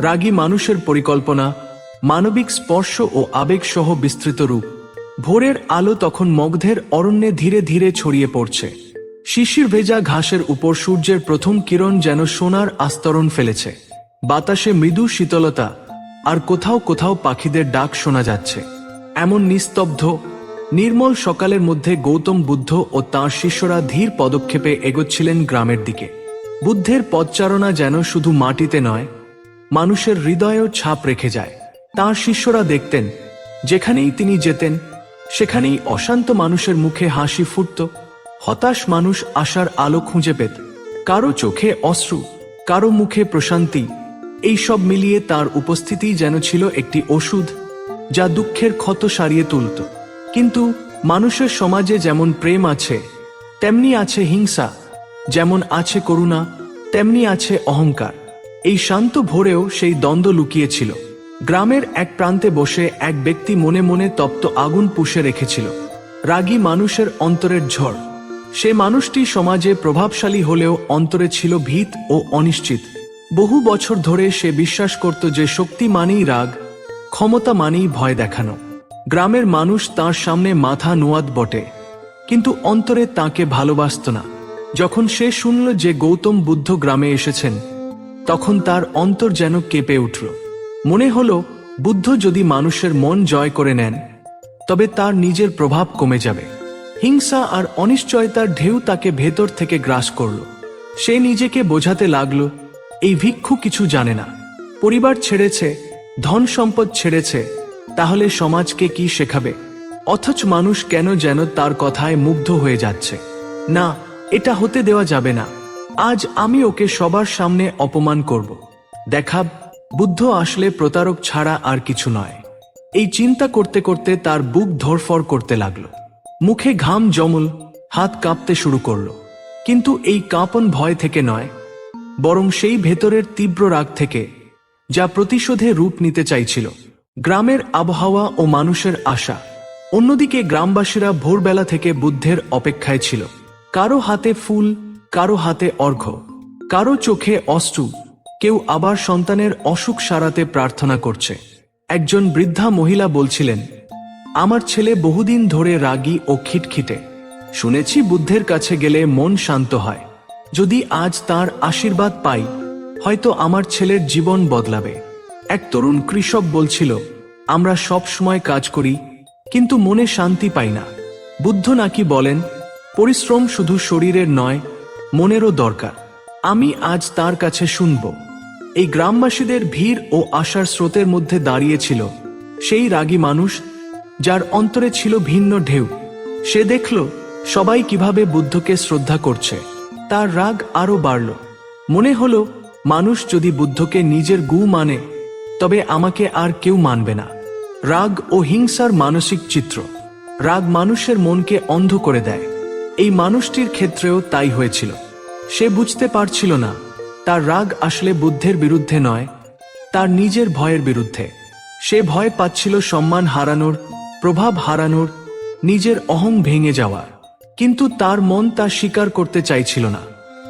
রাগী মানুষের পরিকল্পনা, মানবিক স্পর্শ ও আবেগসহ বিস্তৃত রূপ। ভোরের আলো তখন মগধের অরণ্যে ধীরে ধীরে ছড়িয়ে পড়ছে। শিশির ভেজা ঘাসের উপর সূর্যের প্রথম কিরণ যেন সোনার আস্তরণ ফেলেছে। বাতাসে মৃদু শীতলতা, আর কোথাও কোথাও পাখিদের ডাক শোনা যাচ্ছে। এমন নিস্তব্ধ, নির্মল সকালের মধ্যে গৌতম বুদ্ধ ও তাঁর শিষ্যরা ধীর পদক্ষেপে এগোচ্ছিলেন গ্রামের দিকে। বুদ্ধের পদচারণা যেন শুধু মাটিতে নয় মানুষের হৃদয়েও ছাপ রেখে যায়। তাঁর শিষ্যরা দেখতেন, যেখানেই তিনি যেতেন, সেখানেই অশান্ত মানুষের মুখে হাসি ফুটত। হতাশ মানুষ আশার আলো খুঁজে পেত। কারও চোখে অশ্রু, কারও মুখে প্রশান্তি, এই সব মিলিয়ে তার উপস্থিতি যেন ছিল একটি ওষুধ যা দুঃখের ক্ষত সারিয়ে তুলত। কিন্তু মানুষের সমাজে যেমন প্রেম আছে, তেমনি আছে হিংসা, যেমন আছে করুণা, তেমনি আছে অহংকার। এই শান্ত ভোরেও সেই দ্বন্দ্ব লুকিয়েছিল। গ্রামের এক প্রান্তে বসে এক ব্যক্তি মনে মনে তপ্ত আগুন পুষে রেখেছিল। রাগী মানুষের অন্তরের ঝড়। সে মানুষটি সমাজে প্রভাবশালী হলেও অন্তরে ছিল ভীত ও অনিশ্চিত। বহু বছর ধরে সে বিশ্বাস করত যে শক্তি মানেই রাগ, ক্ষমতা মানেই ভয় দেখানো। গ্রামের মানুষ তার সামনে মাথা নোয়াদ বটে, কিন্তু অন্তরে তাকে ভালোবাসত না। যখন সে শুনল যে গৌতম বুদ্ধ গ্রামে এসেছেন তখন তার অন্তর যেন কেঁপে উঠল। মনে হল, বুদ্ধ যদি মানুষের মন জয় করে নেন, তবে তার নিজের প্রভাব কমে যাবে। হিংসা আর অনিশ্চয়তার ঢেউ তাকে ভেতর থেকে গ্রাস করল। সে নিজেকে বোঝাতে লাগল, এই ভিক্ষু কিছু জানে না। পরিবার ছেড়েছে, ধন সম্পদ ছেড়েছে, তাহলে সমাজকে কি শেখাবে? অথচ মানুষ কেন যেন তার কথায় মুগ্ধ হয়ে যাচ্ছে। না, এটা হতে দেওয়া যাবে না। আজ আমি ওকে সবার সামনে অপমান করব। দেখাব বুদ্ধ আসলে প্রতারক ছাড়া আর কিছু নয়। এই চিন্তা করতে করতে তার বুক ধরফর করতে লাগল। মুখে ঘাম জমল, হাত কাঁপতে শুরু করল। কিন্তু এই কাঁপন ভয় থেকে নয়, বরং সেই ভেতরের তীব্র রাগ থেকে, যা প্রতিশোধে রূপ নিতে চাইছিল। গ্রামের আবহাওয়া ও মানুষের আশা। অন্যদিকে গ্রামবাসীরা ভোরবেলা থেকে বুদ্ধের অপেক্ষায় ছিল। কারও হাতে ফুল কারও হাতে অর্ঘ্য, কারও চোখে অশ্রু, কেউ আবার সন্তানের অসুখ সারাতে প্রার্থনা করছে। একজন বৃদ্ধা মহিলা বলছিলেন, আমার ছেলে বহুদিন ধরে রাগী ও খিটখিটে। শুনেছি বুদ্ধের কাছে গেলে মন শান্ত হয়। যদি আজ তার আশীর্বাদ পাই, হয়তো আমার ছেলের জীবন বদলাবে। এক তরুণ কৃষক বলছিল, আমরা সব সময় কাজ করি, কিন্তু মনে শান্তি পাই না। বুদ্ধ নাকি বলেন, পরিশ্রম শুধু শরীরের নয় মনেরও দরকার। আমি আজ তার কাছে শুনব। এই গ্রামবাসীদের ভিড় ও আশার স্রোতের মধ্যে দাঁড়িয়েছিল সেই রাগী মানুষ, যার অন্তরে ছিল ভিন্ন ঢেউ। সে দেখল, সবাই কীভাবে বুদ্ধকে শ্রদ্ধা করছে। তার রাগ আরও বাড়ল। মনে হলো, মানুষ যদি বুদ্ধকে নিজের গু মানে তবে আমাকে আর কেউ মানবে না। রাগ ও হিংসার মানসিক চিত্র। রাগ মানুষের মনকে অন্ধ করে দেয়। এই মানুষটির ক্ষেত্রেও তাই হয়েছিল। সে বুঝতে পারছিল না, তার রাগ আসলে বুদ্ধের বিরুদ্ধে নয়, তার নিজের ভয়ের বিরুদ্ধে। সে ভয় পাচ্ছিল সম্মান হারানোর, প্রভাব হারানোর, নিজের অহং ভেঙে যাওয়ার। কিন্তু তার মন তা স্বীকার করতে চাইছিল না।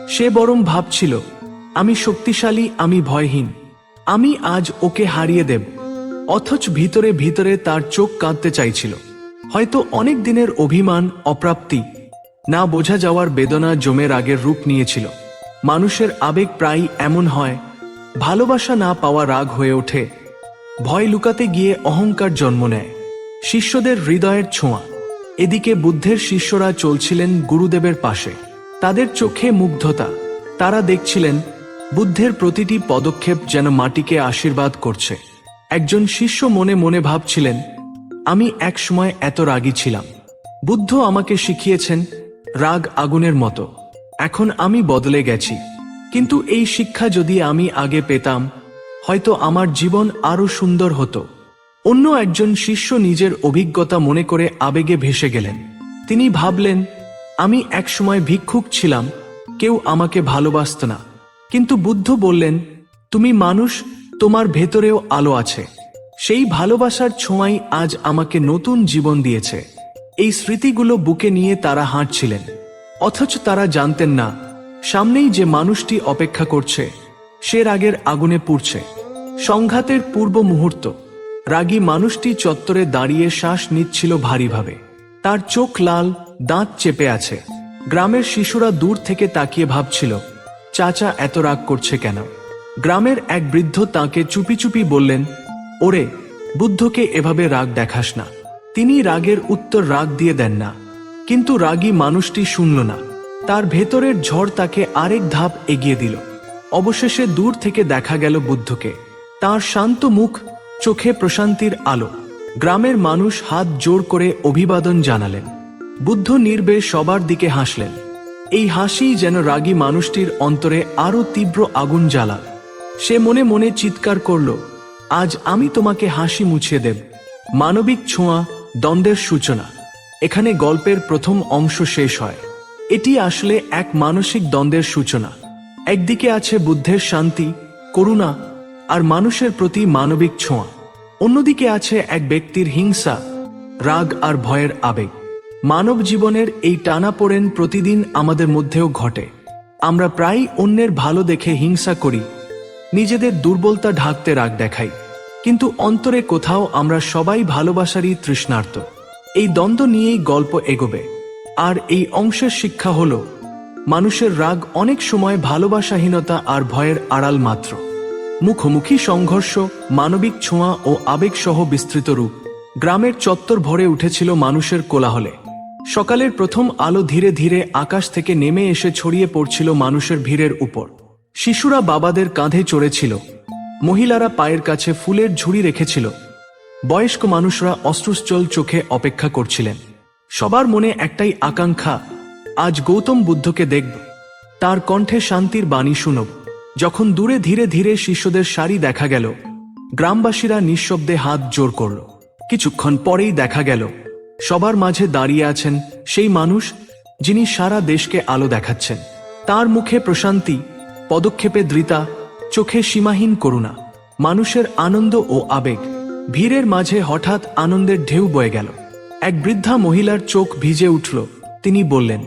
সে বরং ভাবছিল, আমি শক্তিশালী, আমি ভয়হীন, আমি আজ ওকে হারিয়ে দেব। অথচ ভিতরে ভিতরে তার চোখ কাঁদতে চাইছিল। হয়তো অনেক দিনের অভিমান, অপ্রাপ্তি না বোঝা যাওয়ার বেদনা জমে রাগের রূপ নিয়েছিল। মানুষের আবেগ প্রায় এমন হয়, ভালোবাসা না পাওয়া রাগ হয়ে ওঠে, ভয় লুকাতে গিয়ে অহংকার জন্ম নেয়, শিষ্যদের হৃদয়ের ছোঁয়া। এদিকে বুদ্ধের শিষ্যরা চলছিলেন গুরুদেবের পাশে। তাদের চোখে মুগ্ধতা। তারা দেখছিলেন, বুদ্ধের প্রতিটি পদক্ষেপ যেন মাটিকে আশীর্বাদ করছে। একজন শিষ্য মনে মনে ভাবছিলেন, আমি একসময় এত রাগী ছিলাম। বুদ্ধ আমাকে শিখিয়েছেন রাগ আগুনের মতো। এখন আমি বদলে গেছি। কিন্তু এই শিক্ষা যদি আমি আগে পেতাম, হয়তো আমার জীবন আরও সুন্দর হতো। অন্য একজন শিষ্য নিজের অভিজ্ঞতা মনে করে আবেগে ভেসে গেলেন। তিনি ভাবলেন, আমি একসময় ভিক্ষুক ছিলাম, কেউ আমাকে ভালোবাসত না। কিন্তু বুদ্ধ বললেন, তুমি মানুষ, তোমার ভেতরেও আলো আছে। সেই ভালোবাসার ছোঁয়াই আজ আমাকে নতুন জীবন দিয়েছে। এই স্মৃতিগুলো বুকে নিয়ে তারা হাঁটছিলেন। অথচ তারা জানতেন না, সামনেই যে মানুষটি অপেক্ষা করছে, সে রাগের আগুনে পুড়ছে। সংঘাতের পূর্ব মুহূর্ত, রাগী মানুষটি চত্বরে দাঁড়িয়ে শ্বাস নিচ্ছিল ভারীভাবে। তার চোখ লাল, দাঁত চেপে আছে। গ্রামের শিশুরা দূর থেকে তাকিয়ে ভাবছিল, চাচা এত রাগ করছে কেন? গ্রামের এক বৃদ্ধ তাকে চুপি চুপি বললেন, ওরে, বুদ্ধকে এভাবে রাগ দেখাস না। তিনি রাগের উত্তর রাগ দিয়ে দেন না, কিন্তু রাগী মানুষটি শুনল না। তার ভেতরের ঝড় তাকে আরেক ধাপ এগিয়ে দিল। অবশেষে দূর থেকে দেখা গেল বুদ্ধকে। তার শান্ত মুখ, চোখে প্রশান্তির আলো। গ্রামের মানুষ হাত জোর করে অভিবাদন জানালেন। বুদ্ধ নির্বে সবার দিকে হাসলেন। এই হাসি যেন রাগী মানুষটির অন্তরে আরও তীব্র আগুন জ্বালাল। সে মনে মনে চিৎকার করল, আজ আমি তোমাকে হাসি মুছিয়ে দেব। মানবিক ছোঁয়া দ্বন্দ্বের সূচনা। এখানে গল্পের প্রথম অংশ শেষ হয়। এটি আসলে এক মানসিক দ্বন্দ্বের সূচনা। একদিকে আছে বুদ্ধের শান্তি, করুণা আর মানুষের প্রতি মানবিক ছোঁয়া। অন্যদিকে আছে এক ব্যক্তির হিংসা, রাগ আর ভয়ের আবেগ। মানব জীবনের এই টানা টানাপোড়েন প্রতিদিন আমাদের মধ্যেও ঘটে। আমরা প্রায়ই অন্যের ভালো দেখে হিংসা করি, নিজেদের দুর্বলতা ঢাকতে রাগ দেখাই। কিন্তু অন্তরে কোথাও আমরা সবাই ভালোবাসারই তৃষ্ণার্ত। এই দ্বন্দ্ব নিয়েই গল্প এগোবে। আর এই অংশের শিক্ষা হল, মানুষের রাগ অনেক সময় ভালোবাসাহীনতা আর ভয়ের আড়াল মাত্র। মুখোমুখি সংঘর্ষ, মানবিক ছোঁয়া ও আবেগসহ বিস্তৃত রূপ। গ্রামের চত্বর ভরে উঠেছিল মানুষের কোলাহলে। সকালের প্রথম আলো ধীরে ধীরে আকাশ থেকে নেমে এসে ছড়িয়ে পড়ছিল মানুষের ভিড়ের উপর। শিশুরা বাবাদের কাঁধে চড়েছিল। মহিলারা পায়ের কাছে ফুলের ঝুড়ি রেখেছিল। বয়স্ক মানুষরা অশ্রুশ্চল চোখে অপেক্ষা করছিলেন। সবার মনে একটাই আকাঙ্ক্ষা, আজ গৌতম বুদ্ধকে দেখব। তার কণ্ঠে শান্তির বাণী শুনব যখন দূরে ধীরে ধীরে শিষ্যদের সারি দেখা গেল, গ্রামবাসীরা নিঃশব্দে হাত জোর করল। কিছুক্ষণ পরেই দেখা গেল, সবার মাঝে দাঁড়িয়ে আছেন সেই মানুষ যিনি সারা দেশকে আলো দেখাচ্ছেন। তার মুখে প্রশান্তি, পদক্ষেপে দৃতা চোখে সীমাহীন করুণা, মানুষের আনন্দ ও আবেগ। ভিড়ের মাঝে হঠাৎ আনন্দের ঢেউ বয়ে গেল। এক বৃদ্ধা মহিলার চোখ ভিজে উঠল। তিনি বললেন,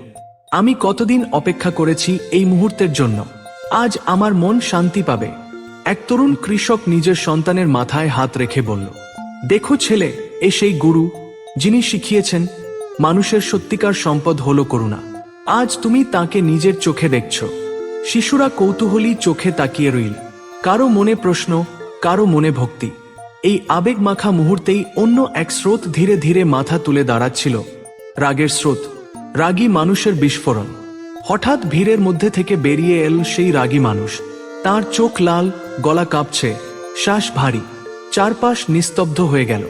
আমি কতদিন অপেক্ষা করেছি এই মুহূর্তের জন্য। আজ আমার মন শান্তি পাবে। এক তরুণ কৃষক নিজের সন্তানের মাথায় হাত রেখে বলল, দেখো ছেলে, এ সেই গুরু, যিনি শিখিয়েছেন, মানুষের সত্যিকার সম্পদ হলো করুণা। আজ তুমি তাকে নিজের চোখে দেখছ। শিশুরা কৌতূহলী চোখে তাকিয়ে রইল। কারও মনে প্রশ্ন, কারও মনে ভক্তি। এই আবেগ মাখা মুহূর্তেই অন্য এক স্রোত ধীরে ধীরে মাথা তুলে দাঁড়াচ্ছিল। রাগের স্রোত, রাগী মানুষের বিস্ফোরণ। হঠাৎ ভিড়ের মধ্যে থেকে বেরিয়ে এল সেই রাগী মানুষ। তার চোখ লাল, গলা কাঁপছে, শ্বাস ভারী, চারপাশ নিস্তব্ধ হয়ে গেল।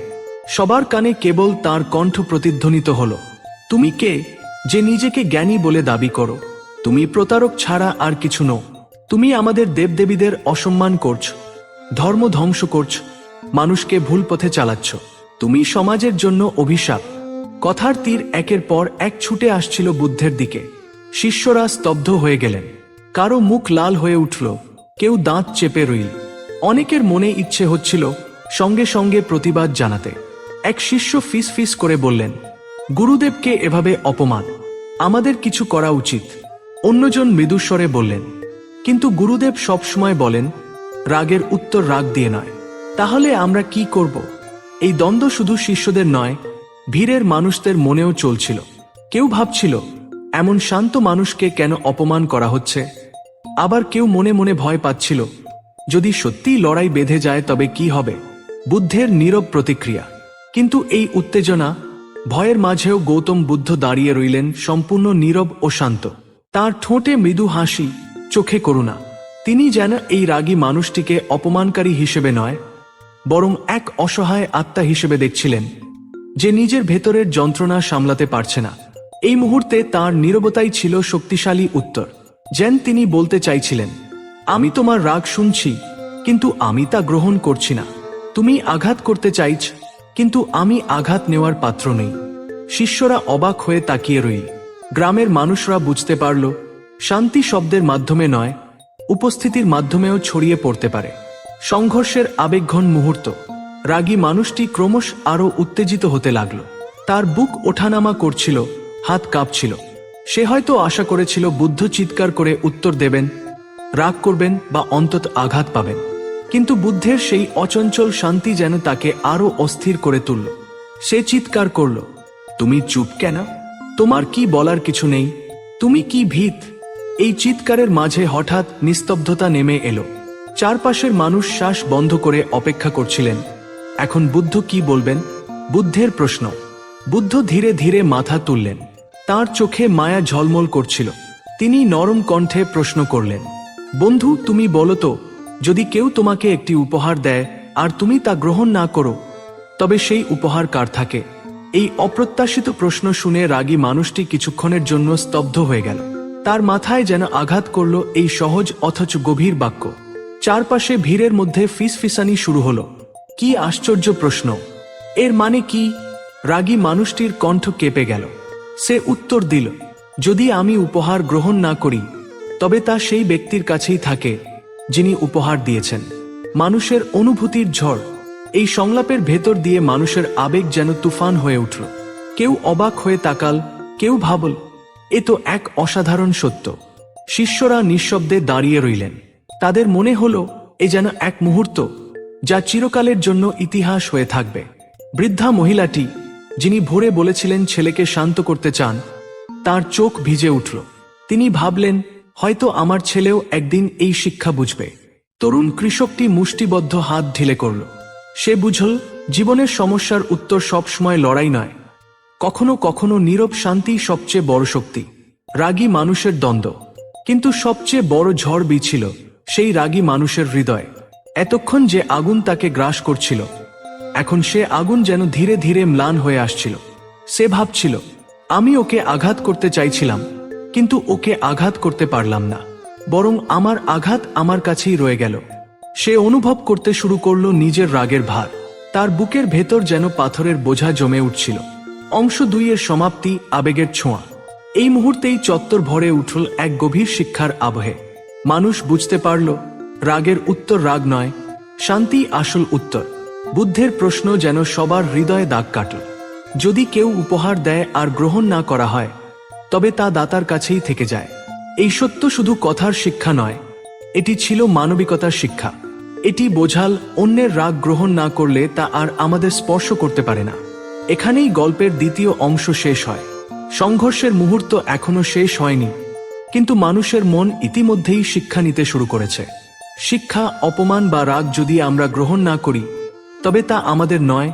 সবার কানে কেবল তার কণ্ঠ প্রতিধ্বনিত হল, তুমি কে? যে নিজেকে জ্ঞানী বলে দাবি করো। তুমি প্রতারক ছাড়া আর কিছু নও। তুমি আমাদের দেবদেবীদের অসম্মান করছ, ধর্ম ধ্বংস করছ, মানুষকে ভুল পথে চালাচ্ছ। তুমি সমাজের জন্য অভিশাপ। কথার তীর একের পর এক ছুটে আসছিল বুদ্ধের দিকে। শিষ্যরা স্তব্ধ হয়ে গেলেন। কারও মুখ লাল হয়ে উঠল, কেউ দাঁত চেপে রইল। অনেকের মনে ইচ্ছে হচ্ছিল সঙ্গে সঙ্গে প্রতিবাদ জানাতে। এক শিষ্য ফিস ফিস করে বললেন, গুরুদেবকে এভাবে অপমান। আমাদের কিছু করা উচিত। অন্যজন মৃদুস্বরে বললেন, কিন্তু গুরুদেব সবসময় বলেন, রাগের উত্তর রাগ দিয়ে নয়। তাহলে আমরা কি করব? এই দ্বন্দ্ব শুধু শিষ্যদের নয়, ভিড়ের মানুষদের মনেও চলছিল। কেউ ভাবছিল, এমন শান্ত মানুষকে কেন অপমান করা হচ্ছে? আবার কেউ মনে মনে ভয় পাচ্ছিল, যদি সত্যিই লড়াই বেঁধে যায় তবে কি হবে? বুদ্ধের নীরব প্রতিক্রিয়া। কিন্তু এই উত্তেজনা, ভয়ের মাঝেও গৌতম বুদ্ধ দাঁড়িয়ে রইলেন সম্পূর্ণ নীরব ও শান্ত। তার ঠোঁটে মৃদু হাসি, চোখে করুণা। তিনি যেন এই রাগী মানুষটিকে অপমানকারী হিসেবে নয়, বরং এক অসহায় আত্মা হিসেবে দেখছিলেন, যে নিজের ভেতরের যন্ত্রণা সামলাতে পারছে না। এই মুহূর্তে তার নীরবতাই ছিল শক্তিশালী উত্তর, যেন তিনি বলতে চাইছিলেন, আমি তোমার রাগ শুনছি, কিন্তু আমি তা গ্রহণ করছি না। তুমি আঘাত করতে চাইছ, কিন্তু আমি আঘাত নেওয়ার পাত্র নেই। শিষ্যরা অবাক হয়ে তাকিয়ে রইল। গ্রামের মানুষরা বুঝতে পারল, শান্তি শব্দের মাধ্যমে নয়, উপস্থিতির মাধ্যমেও ছড়িয়ে পড়তে পারে। সংঘর্ষের আবেগঘন মুহূর্ত, রাগী মানুষটি ক্রমশ আরও উত্তেজিত হতে লাগল। তার বুক ওঠানামা করছিল, হাত কাঁপছিল। সে হয়তো আশা করেছিল বুদ্ধ চিৎকার করে উত্তর দেবেন, রাগ করবেন বা অন্তত আঘাত পাবেন। কিন্তু বুদ্ধের সেই অচঞ্চল শান্তি যেন তাকে আরও অস্থির করে তুলল। সে চিৎকার করল, তুমি চুপ কেন? তোমার কি বলার কিছু নেই? তুমি কি ভীত? এই চিৎকারের মাঝে হঠাৎ নিস্তব্ধতা নেমে এলো। চারপাশের মানুষ শ্বাস বন্ধ করে অপেক্ষা করছিলেন। এখন বুদ্ধ কি বলবেন? বুদ্ধের প্রশ্ন। বুদ্ধ ধীরে ধীরে মাথা তুললেন। তার চোখে মায়া ঝলমল করছিল। তিনি নরম কণ্ঠে প্রশ্ন করলেন, বন্ধু, তুমি বলো তো, যদি কেউ তোমাকে একটি উপহার দেয়, আর তুমি তা গ্রহণ না করো, তবে সেই উপহার কার থাকে? এই অপ্রত্যাশিত প্রশ্ন শুনে রাগী মানুষটি কিছুক্ষণের জন্য স্তব্ধ হয়ে গেল। তার মাথায় যেন আঘাত করল এই সহজ অথচ গভীর বাক্য। চারপাশে ভিড়ের মধ্যে ফিসফিসানি শুরু হলো। কি আশ্চর্য প্রশ্ন। এর মানে কি? রাগী মানুষটির কণ্ঠ কেঁপে গেল। সে উত্তর দিল, যদি আমি উপহার গ্রহণ না করি, তবে তা সেই ব্যক্তির কাছেই থাকে যিনি উপহার দিয়েছেন। মানুষের অনুভূতির ঝড় এই সংলাপের ভেতর দিয়ে মানুষের আবেগ যেন তুফান হয়ে উঠল। কেউ অবাক হয়ে তাকাল, কেউ ভাবল, এ তো এক অসাধারণ সত্য। শিষ্যরা নিঃশব্দে দাঁড়িয়ে রইলেন। তাদের মনে হল, এ যেন এক মুহূর্ত, যা চিরকালের জন্য ইতিহাস হয়ে থাকবে। বৃদ্ধা মহিলাটি, যিনি ভোরে বলেছিলেন ছেলেকে শান্ত করতে চান, তার চোখ ভিজে উঠল। তিনি ভাবলেন, হয়তো আমার ছেলেও একদিন এই শিক্ষা বুঝবে। তরুণ কৃষকটি মুষ্টিবদ্ধ হাত ঢিলে করল। সে বুঝল, জীবনের সমস্যার উত্তর সবসময় লড়াই নয়। কখনো কখনো নীরব শান্তি সবচেয়ে বড় শক্তি, রাগী মানুষের দ্বন্দ্ব। কিন্তু সবচেয়ে বড় ঝড় বিছিল সেই রাগী মানুষের হৃদয়, এতক্ষণ যে আগুন তাকে গ্রাস করছিল। এখন সে আগুন যেন ধীরে ধীরে ম্লান হয়ে আসছিল। সে ভাবছিল, আমি ওকে আঘাত করতে চাইছিলাম, কিন্তু ওকে আঘাত করতে পারলাম না। বরং আমার আঘাত আমার কাছেই রয়ে গেল। সে অনুভব করতে শুরু করল নিজের রাগের ভার। তার বুকের ভেতর যেন পাথরের বোঝা জমে উঠছিল। অংশ দুইয়ের সমাপ্তি, আবেগের ছোঁয়া। এই মুহূর্তেই চত্বর ভরে উঠল এক গভীর শিক্ষার আবহে। মানুষ বুঝতে পারল, রাগের উত্তর রাগ নয়, শান্তি আসল উত্তর। বুদ্ধের প্রশ্ন যেন সবার হৃদয়ে দাগ কাটল। যদি কেউ উপহার দেয় আর গ্রহণ না করা হয়, তবে তা দাতার কাছেই থেকে যায়। এই সত্য শুধু কথার শিক্ষা নয় এটি ছিল মানবিকতার শিক্ষা। এটি বোঝাল অন্যের রাগ গ্রহণ না করলে তা আর আমাদের স্পর্শ করতে পারে না। এখানেই গল্পের দ্বিতীয় অংশ শেষ হয়। সংঘর্ষের মুহূর্ত এখনও শেষ হয়নি, কিন্তু মানুষের মন ইতিমধ্যেই শিক্ষা নিতে শুরু করেছে। শিক্ষা, অপমান বা রাগ যদি আমরা গ্রহণ না করি, তবে তা আমাদের নয়,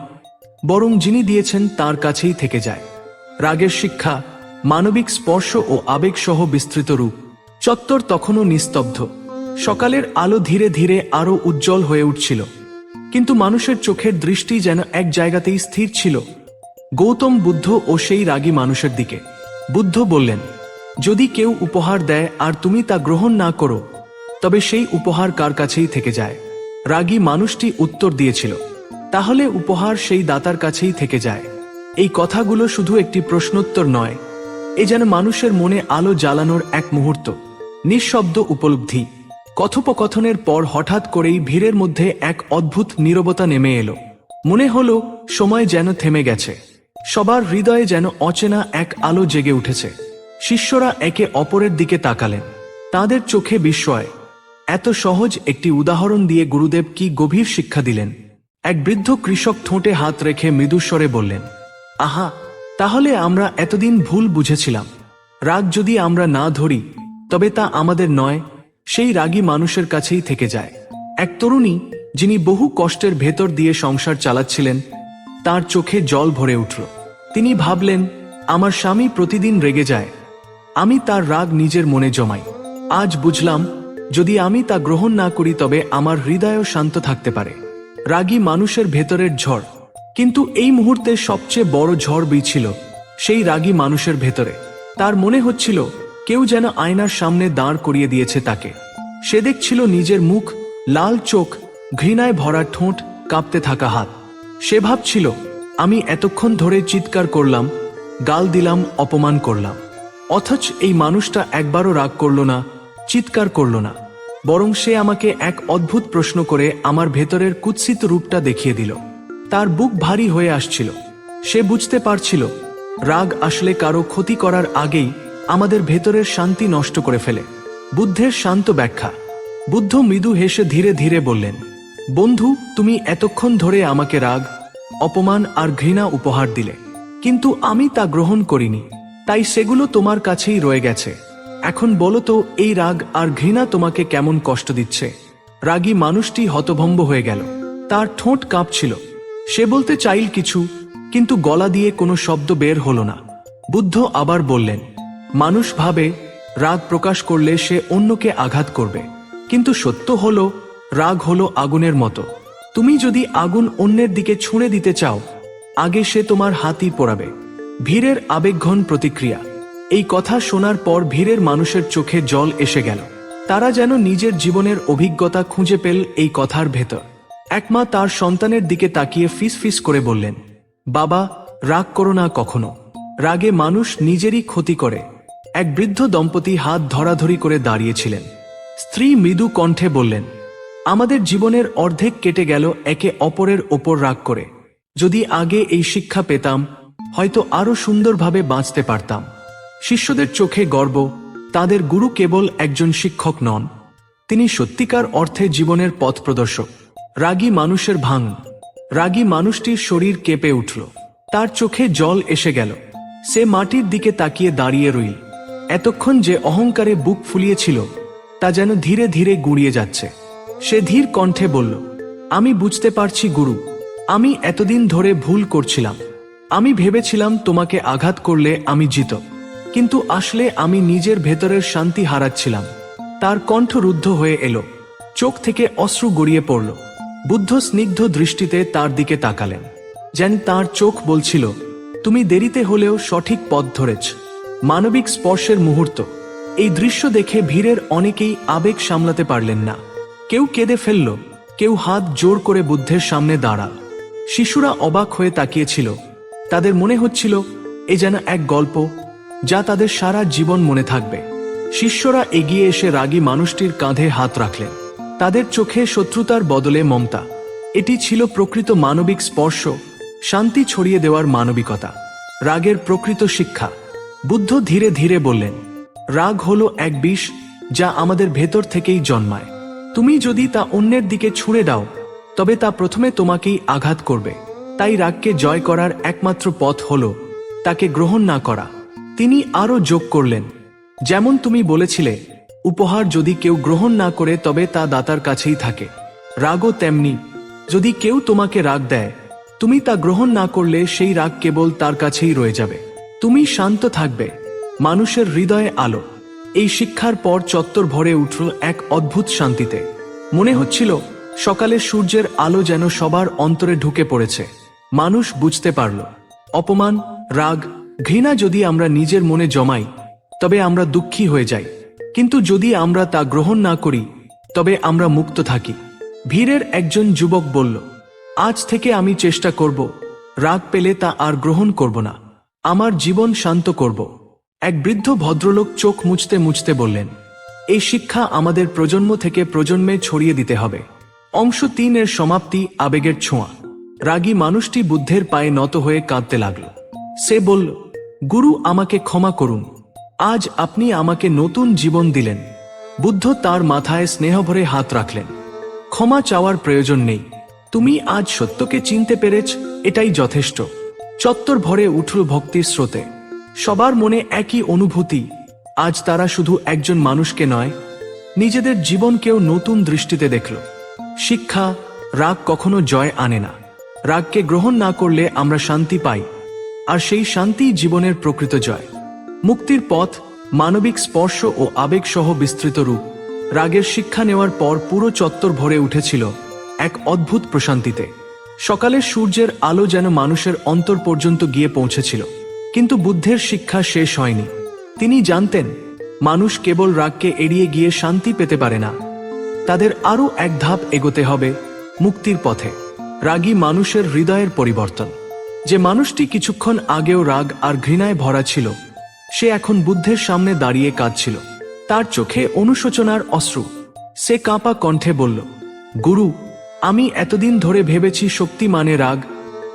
বরং যিনি দিয়েছেন তার কাছেই থেকে যায়। রাগের শিক্ষা, মানবিক স্পর্শ ও আবেগসহ বিস্তৃত রূপ, চত্বর তখনও নিস্তব্ধ। সকালের আলো ধীরে ধীরে আরও উজ্জ্বল হয়ে উঠছিল। কিন্তু মানুষের চোখের দৃষ্টি যেন এক জায়গাতেই স্থির ছিল। গৌতম বুদ্ধ ও সেই রাগী মানুষের দিকে। বুদ্ধ বললেন, যদি কেউ উপহার দেয় আর তুমি তা গ্রহণ না করো, তবে সেই উপহার কার কাছেই থেকে যায়? রাগী মানুষটি উত্তর দিয়েছিল, তাহলে উপহার সেই দাতার কাছেই থেকে যায়। এই কথাগুলো শুধু একটি প্রশ্নোত্তর নয়, এ যেন মানুষের মনে আলো জ্বালানোর এক মুহূর্ত, নিঃশব্দ উপলব্ধি। কথোপকথনের পর হঠাৎ করেই ভিড়ের মধ্যে এক অদ্ভুত নীরবতা নেমে এলো। মনে হলো সময় যেন থেমে গেছে। সবার হৃদয়ে যেন অচেনা এক আলো জেগে উঠেছে। শিষ্যরা একে অপরের দিকে তাকালেন। তাদের চোখে বিস্ময়। এত সহজ একটি উদাহরণ দিয়ে গুরুদেব কি গভীর শিক্ষা দিলেন? এক বৃদ্ধ কৃষক ঠোঁটে হাত রেখে মৃদুস্বরে বললেন, আহা, তাহলে আমরা এতদিন ভুল বুঝেছিলাম। রাগ যদি আমরা না ধরি, তবে তা আমাদের নয় সেই রাগী মানুষের কাছেই থেকে যায়। এক তরুণী, যিনি বহু কষ্টের ভেতর দিয়ে সংসার চালাচ্ছিলেন, তার চোখে জল ভরে উঠল। তিনি ভাবলেন, আমার স্বামী প্রতিদিন রেগে যায়। আমি তার রাগ নিজের মনে জমাই। আজ বুঝলাম, যদি আমি তা গ্রহণ না করি, তবে আমার হৃদয়ও শান্ত থাকতে পারে। রাগী মানুষের ভেতরের ঝড়। কিন্তু এই মুহূর্তে সবচেয়ে বড় ঝড় বইছিল সেই রাগী মানুষের ভেতরে। তার মনে হচ্ছিল কেউ যেন আয়নার সামনে দাঁড় করিয়ে দিয়েছে তাকে। সে দেখছিল নিজের মুখ, লাল চোখ, ঘৃণায় ভরা ঠোঁট, কাঁপতে থাকা হাত। সে ভাবছিল, আমি এতক্ষণ ধরে চিৎকার করলাম, গাল দিলাম, অপমান করলাম। অথচ এই মানুষটা একবারও রাগ করল না, চিৎকার করল না। বরং সে আমাকে এক অদ্ভুত প্রশ্ন করে আমার ভেতরের কুৎসিত রূপটা দেখিয়ে দিল। তার বুক ভারী হয়ে আসছিল। সে বুঝতে পারছিল, রাগ আসলে কারও ক্ষতি করার আগেই আমাদের ভেতরের শান্তি নষ্ট করে ফেলে। বুদ্ধের শান্ত ব্যাখ্যা। বুদ্ধ মৃদু হেসে ধীরে ধীরে বললেন, বন্ধু, তুমি এতক্ষণ ধরে আমাকে রাগ, অপমান আর ঘৃণা উপহার দিলে। কিন্তু আমি তা গ্রহণ করিনি। তাই সেগুলো তোমার কাছেই রয়ে গেছে। এখন বলো তো, এই রাগ আর ঘৃণা তোমাকে কেমন কষ্ট দিচ্ছে? রাগী মানুষটি হতভম্ব হয়ে গেল। তার ঠোঁট কাঁপছিল। সে বলতে চাইল কিছু, কিন্তু গলা দিয়ে কোনো শব্দ বের হলো না। বুদ্ধ আবার বললেন মানুষ ভাবে, রাগ প্রকাশ করলে সে অন্যকে আঘাত করবে। কিন্তু সত্য হলো, রাগ হলো আগুনের মতো। তুমি যদি আগুন অন্যের দিকে ছুঁড়ে দিতে চাও, আগে সে তোমার হাতই পোড়াবে। ভিড়ের আবেগঘন প্রতিক্রিয়া। এই কথা শোনার পর ভিড়ের মানুষের চোখে জল এসে গেল। তারা যেন নিজের জীবনের অভিজ্ঞতা খুঁজে পেল এই কথার ভেতর। একমা তার সন্তানের দিকে তাকিয়ে ফিস ফিস করে বললেন, বাবা, রাগ করো না কখনো। রাগে মানুষ নিজেরই ক্ষতি করে। এক বৃদ্ধ দম্পতি হাত ধরাধরি করে দাঁড়িয়েছিলেন। স্ত্রী মৃদু কণ্ঠে বললেন, আমাদের জীবনের অর্ধেক কেটে গেল একে অপরের ওপর রাগ করে। যদি আগে এই শিক্ষা পেতাম, হয়তো আরও সুন্দরভাবে বাঁচতে পারতাম। শিষ্যদের চোখে গর্ব, তাদের গুরু কেবল একজন শিক্ষক নন। তিনি সত্যিকার অর্থে জীবনের পথ প্রদর্শক। রাগী মানুষের ভাঙ, রাগী মানুষটির শরীর কেঁপে উঠল। তার চোখে জল এসে গেল। সে মাটির দিকে তাকিয়ে দাঁড়িয়ে রইল। এতক্ষণ যে অহংকারে বুক ফুলিয়েছিল, তা যেন ধীরে ধীরে গুঁড়িয়ে যাচ্ছে। সে ধীর কণ্ঠে বলল, আমি বুঝতে পারছি গুরু, আমি এতদিন ধরে ভুল করছিলাম। আমি ভেবেছিলাম তোমাকে আঘাত করলে আমি জিত, কিন্তু আসলে আমি নিজের ভেতরের শান্তি হারাচ্ছিলাম। তার কণ্ঠ রুদ্ধ হয়ে এলো, চোখ থেকে অশ্রু গড়িয়ে পড়ল। বুদ্ধ স্নিগ্ধ দৃষ্টিতে তার দিকে তাকালেন। যেন তার চোখ বলছিল, তুমি দেরিতে হলেও সঠিক পথ ধরেছ। মানবিক স্পর্শের মুহূর্ত। এই দৃশ্য দেখে ভিড়ের অনেকেই আবেগ সামলাতে পারলেন না। কেউ কেঁদে ফেলল, কেউ হাত জোর করে বুদ্ধের সামনে দাঁড়াল। শিশুরা অবাক হয়ে তাকিয়েছিল। তাদের মনে হচ্ছিল, এ যেন এক গল্প, যা তাদের সারা জীবন মনে থাকবে। শিষ্যরা এগিয়ে এসে রাগী মানুষটির কাঁধে হাত রাখলেন। তাদের চোখে শত্রুতার বদলে মমতা। এটি ছিল প্রকৃত মানবিক স্পর্শ, শান্তি ছড়িয়ে দেওয়ার মানবিকতা, রাগের প্রকৃত শিক্ষা। বুদ্ধ ধীরে ধীরে বললেন, রাগ হলো এক বিষ যা আমাদের ভেতর থেকেই জন্মায়। তুমি যদি তা অন্যের দিকে ছুঁড়ে দাও, তবে তা প্রথমে তোমাকেই আঘাত করবে। তাই রাগকে জয় করার একমাত্র পথ হল তাকে গ্রহণ না করা। তিনি আরও যোগ করলেন, যেমন তুমি বলেছিলে, উপহার যদি কেউ গ্রহণ না করে, তবে তা দাতার কাছেই থাকে। রাগও তেমনি। যদি কেউ তোমাকে রাগ দেয়, তুমি তা গ্রহণ না করলে সেই রাগ কেবল তার কাছেই রয়ে যাবে। তুমি শান্ত থাকবে, মানুষের হৃদয়ে আলো। এই শিক্ষার পর চত্বর ভরে উঠল এক অদ্ভুত শান্তিতে। মনে হচ্ছিল, সকালে সূর্যের আলো যেন সবার অন্তরে ঢুকে পড়েছে। মানুষ বুঝতে পারল, অপমান, রাগ, ঘৃণা যদি আমরা নিজের মনে জমাই, তবে আমরা দুঃখী হয়ে যাই। কিন্তু যদি আমরা তা গ্রহণ না করি, তবে আমরা মুক্ত থাকি। ভিড়ের একজন যুবক বলল, আজ থেকে আমি চেষ্টা করব, রাগ পেলে তা আর গ্রহণ করব না। আমার জীবন শান্ত করব। এক বৃদ্ধ ভদ্রলোক চোখ মুছতে মুছতে বললেন, এই শিক্ষা আমাদের প্রজন্ম থেকে প্রজন্মে ছড়িয়ে দিতে হবে। অংশ তিন এর সমাপ্তি আবেগের ছোঁয়া। রাগী মানুষটি বুদ্ধের পায়ে নত হয়ে কাঁদতে লাগল। সে বলল, গুরু আমাকে ক্ষমা করুন। আজ আপনি আমাকে নতুন জীবন দিলেন। বুদ্ধ তার মাথায় স্নেহভরে হাত রাখলেন। ক্ষমা চাওয়ার প্রয়োজন নেই। তুমি আজ সত্যকে চিনতে পেরেছ, এটাই যথেষ্ট। চত্বর ভরে উঠল ভক্তির স্রোতে। সবার মনে একই অনুভূতি। আজ তারা শুধু একজন মানুষকে নয়, নিজেদের জীবনকেও নতুন দৃষ্টিতে দেখল। শিক্ষা, রাগ কখনো জয় আনে না। রাগকে গ্রহণ না করলে আমরা শান্তি পাই, আর সেই শান্তি জীবনের প্রকৃত জয়। মুক্তির পথ, মানবিক স্পর্শ ও আবেগ সহ বিস্তৃত রূপ। রাগের শিক্ষা নেওয়ার পর পুরো চত্বর ভরে উঠেছিল এক অদ্ভুত প্রশান্তিতে। সকালের সূর্যের আলো যেন মানুষের অন্তর পর্যন্ত গিয়ে পৌঁছেছিল, কিন্তু বুদ্ধের শিক্ষা শেষ হয়নি। তিনি জানতেন, মানুষ কেবল রাগকে এড়িয়ে গিয়ে শান্তি পেতে পারে না। তাদের আরও এক ধাপ এগোতে হবে মুক্তির পথে রাগী মানুষের হৃদয়ের পরিবর্তন। যে মানুষটি কিছুক্ষণ আগেও রাগ আর ঘৃণায় ভরা ছিল, সে এখন বুদ্ধের সামনে দাঁড়িয়ে কাঁদছিল। তার চোখে অনুশোচনার অশ্রু। সে কাঁপা কণ্ঠে বলল, গুরু আমি এতদিন ধরে ভেবেছি শক্তি মানে রাগ,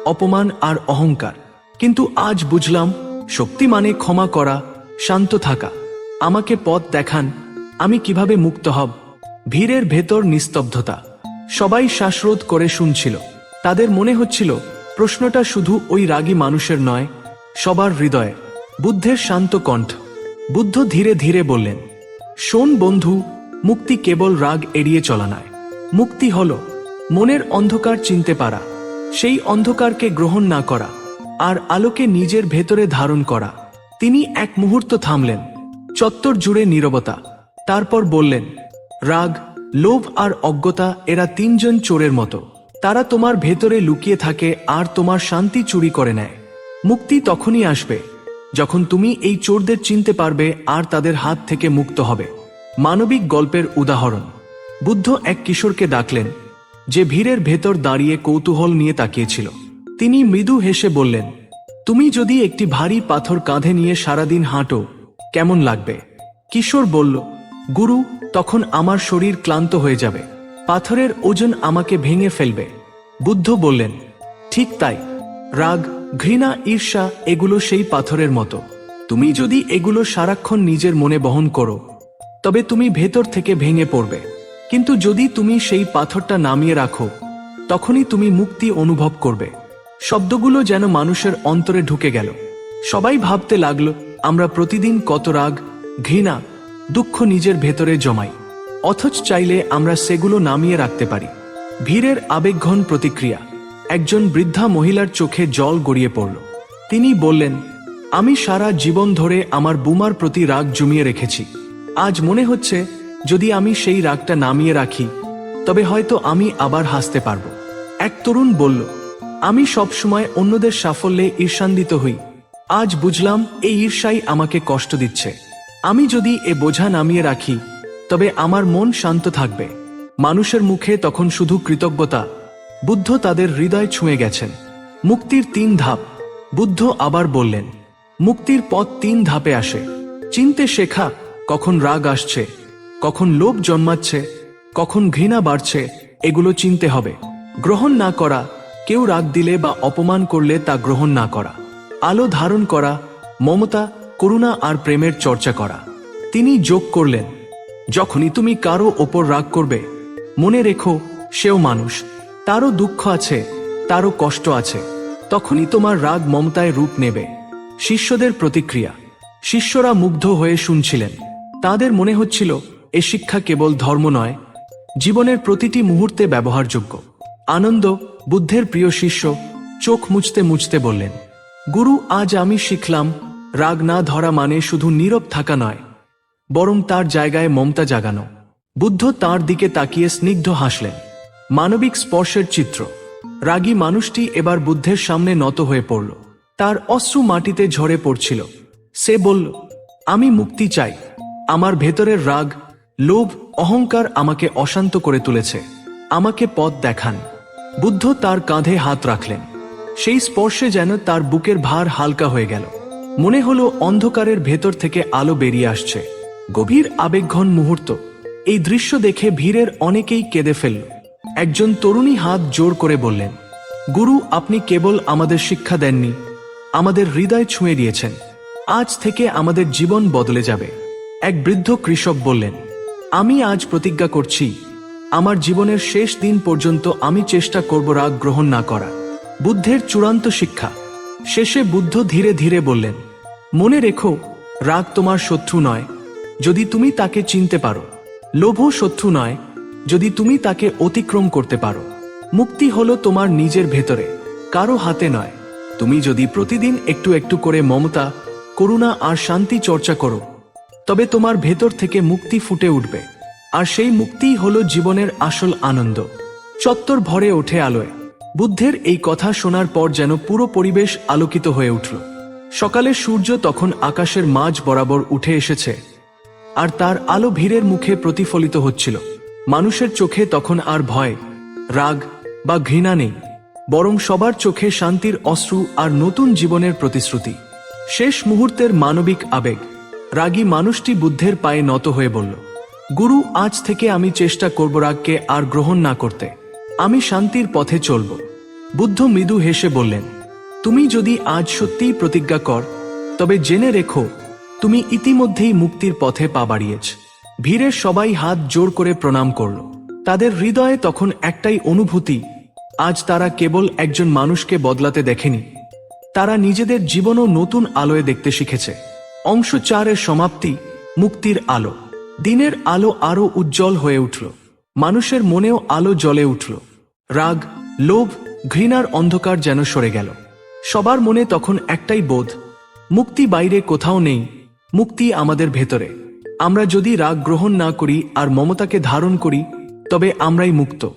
অপমান আর অহংকার। কিন্তু আজ বুঝলাম, শক্তি মানে ক্ষমা করা, শান্ত থাকা। আমাকে পথ দেখান, আমি কীভাবে মুক্ত হব। ভিড়ের ভেতর নিস্তব্ধতা। সবাই শ্বাসরোধ করে শুনছিল। তাদের মনে হচ্ছিল, প্রশ্নটা শুধু ওই রাগী মানুষের নয়, সবার হৃদয়ে। বুদ্ধের শান্ত কণ্ঠ। বুদ্ধ ধীরে ধীরে বললেন, শোন বন্ধু, মুক্তি কেবল রাগ এড়িয়ে চলা নয়। মুক্তি হল মনের অন্ধকার চিনতে পারা, সেই অন্ধকারকে গ্রহণ না করা, আর আলোকে নিজের ভেতরে ধারণ করা। তিনি এক মুহূর্ত থামলেন, চত্বর জুড়ে নীরবতা, তারপর বললেন, রাগ, লোভ আর অজ্ঞতা এরা তিনজন চোরের মতো। তারা তোমার ভেতরে লুকিয়ে থাকে আর তোমার শান্তি চুরি করে নেয়। মুক্তি তখনই আসবে, যখন তুমি এই চোরদের চিনতে পারবে আর তাদের হাত থেকে মুক্ত হবে। মানবিক গল্পের উদাহরণ, বুদ্ধ এক কিশোরকে ডাকলেন যে ভিড়ের ভেতর দাঁড়িয়ে কৌতূহল নিয়ে তাকিয়েছিল। তিনি মৃদু হেসে বললেন, তুমি যদি একটি ভারী পাথর কাঁধে নিয়ে সারাদিন হাঁটো, কেমন লাগবে? কিশোর বলল, গুরু, তখন আমার শরীর ক্লান্ত হয়ে যাবে। পাথরের ওজন আমাকে ভেঙে ফেলবে। বুদ্ধ বললেন, ঠিক তাই। রাগ, ঘৃণা, ঈর্ষা এগুলো সেই পাথরের মতো। তুমি যদি এগুলো সারাক্ষণ নিজের মনে বহন করো, তবে তুমি ভেতর থেকে ভেঙে পড়বে। কিন্তু যদি তুমি সেই পাথরটা নামিয়ে রাখো, তখনই তুমি মুক্তি অনুভব করবে। শব্দগুলো যেন মানুষের অন্তরে ঢুকে গেল। সবাই ভাবতে লাগল, আমরা প্রতিদিন কত রাগ, ঘৃণা, দুঃখ নিজের ভেতরে জমাই। অথচ চাইলে আমরা সেগুলো নামিয়ে রাখতে পারি। ভিড়ের আবেগঘন প্রতিক্রিয়া। একজন বৃদ্ধা মহিলার চোখে জল গড়িয়ে পড়ল। তিনি বললেন, আমি সারা জীবন ধরে আমার বুমার প্রতি রাগ জমিয়ে রেখেছি। আজ মনে হচ্ছে যদি আমি সেই রাগটা নামিয়ে রাখি, তবে হয়তো আমি আবার হাসতে পারব। এক তরুণ বলল, আমি সবসময় অন্যদের সাফল্যে ঈর্ষান্বিত হই। আজ বুঝলাম এই ঈর্ষাই আমাকে কষ্ট দিচ্ছে। আমি যদি এ বোঝা নামিয়ে রাখি, তবে আমার মন শান্ত থাকবে। মানুষের মুখে তখন শুধু কৃতজ্ঞতা। বুদ্ধ তাদের হৃদয় ছুঁয়ে গেছেন। মুক্তির তিন ধাপ। বুদ্ধ আবার বললেন, মুক্তির পথ তিন ধাপে আসে। চিনতে শেখা কখন রাগ আসছে। কখন লোভ জন্মাচ্ছে, কখন ঘৃণা বাড়ছে, এগুলো চিনতে হবে। গ্রহণ না করা, কেউ রাগ দিলে বা অপমান করলে তা গ্রহণ না করা। আলো ধারণ করা, মমতা, করুণা আর প্রেমের চর্চা করা। তিনি যোগ করলেন। যখনই তুমি কারও ওপর রাগ করবে, মনে রেখো, সেও মানুষ। তারও দুঃখ আছে, তারও কষ্ট আছে। তখনই তোমার রাগ মমতায় রূপ নেবে। শিষ্যদের প্রতিক্রিয়া। শিষ্যরা মুগ্ধ হয়ে শুনছিলেন। তাদের মনে হচ্ছিল এ শিক্ষা কেবল ধর্ম নয়, জীবনের প্রতিটি মুহূর্তে ব্যবহারযোগ্য। আনন্দ, বুদ্ধের প্রিয় শিষ্য, চোখ মুছতে মুছতে বললেন, গুরু, আজ আমি শিখলাম, রাগ না ধরা মানে শুধু নীরব থাকা নয়, বরং তার জায়গায় মমতা জাগানো। বুদ্ধ তার দিকে তাকিয়ে স্নিগ্ধ হাসলেন। মানবিক স্পর্শের চিত্র। রাগী মানুষটি এবার বুদ্ধের সামনে নত হয়ে পড়ল। তার অশ্রু মাটিতে ঝরে পড়ছিল। সে বলল, আমি মুক্তি চাই। আমার ভেতরের রাগ লোভ, অহংকার আমাকে অশান্ত করে তুলেছে। আমাকে পথ দেখান। বুদ্ধ তার কাঁধে হাত রাখলেন। সেই স্পর্শে যেন তার বুকের ভার হালকা হয়ে গেল। মনে হলো অন্ধকারের ভেতর থেকে আলো বেরিয়ে আসছে। গভীর আবেগঘন মুহূর্ত। এই দৃশ্য দেখে ভিড়ের অনেকেই কেঁদে ফেলল। একজন তরুণী হাত জোর করে বললেন, গুরু, আপনি কেবল আমাদের শিক্ষা দেননি। আমাদের হৃদয় ছুঁয়ে দিয়েছেন। আজ থেকে আমাদের জীবন বদলে যাবে। এক বৃদ্ধ কৃষক বললেন আমি আজ প্রতিজ্ঞা করছি, আমার জীবনের শেষ দিন পর্যন্ত আমি চেষ্টা করব রাগ গ্রহণ না করা। বুদ্ধের চূড়ান্ত শিক্ষা। শেষে বুদ্ধ ধীরে ধীরে বললেন, মনে রেখো, রাগ তোমার শত্রু নয়, যদি তুমি তাকে চিনতে পারো। লোভ শত্রু নয়, যদি তুমি তাকে অতিক্রম করতে পারো। মুক্তি হলো তোমার নিজের ভেতরে, কারও হাতে নয়। তুমি যদি প্রতিদিন একটু একটু করে মমতা, করুণা আর শান্তি চর্চা করো তবে তোমার ভেতর থেকে মুক্তি ফুটে উঠবে। আর সেই মুক্তিই হলো জীবনের আসল আনন্দ। চত্বর ভরে ওঠে আলোয়। বুদ্ধের এই কথা শোনার পর যেন পুরো পরিবেশ আলোকিত হয়ে উঠল। সকালে সূর্য তখন আকাশের মাঝ বরাবর উঠে এসেছে। আর তার আলো ভিড়ের মুখে প্রতিফলিত হচ্ছিল। মানুষের চোখে তখন আর ভয়, রাগ বা ঘৃণা নেই। বরং সবার চোখে শান্তির অশ্রু আর নতুন জীবনের প্রতিশ্রুতি। শেষ মুহূর্তের মানবিক আবেগ। রাগী মানুষটি বুদ্ধের পায়ে নত হয়ে বলল, গুরু, আজ থেকে আমি চেষ্টা করব রাগকে আর গ্রহণ না করতে। আমি শান্তির পথে চলব। বুদ্ধ মৃদু হেসে বললেন, তুমি যদি আজ সত্যিই প্রতিজ্ঞা কর, তবে জেনে রেখো, তুমি ইতিমধ্যেই মুক্তির পথে পা বাড়িয়েছ। ভিড়ের সবাই হাত জোর করে প্রণাম করল। তাদের হৃদয়ে তখন একটাই অনুভূতি, আজ তারা কেবল একজন মানুষকে বদলাতে দেখেনি। তারা নিজেদের জীবনও নতুন আলোয় দেখতে শিখেছে। অংশ চারের সমাপ্তি, মুক্তির আলো। দিনের আলো আরও উজ্জ্বল হয়ে উঠল। মানুষের মনেও আলো জ্বলে উঠল। রাগ, লোভ, ঘৃণার অন্ধকার যেন সরে গেল। সবার মনে তখন একটাই বোধ, মুক্তি বাইরে কোথাও নেই, মুক্তি আমাদের ভেতরে। আমরা যদি রাগ গ্রহণ না করি আর মমতাকে ধারণ করি, তবে আমরাই মুক্ত।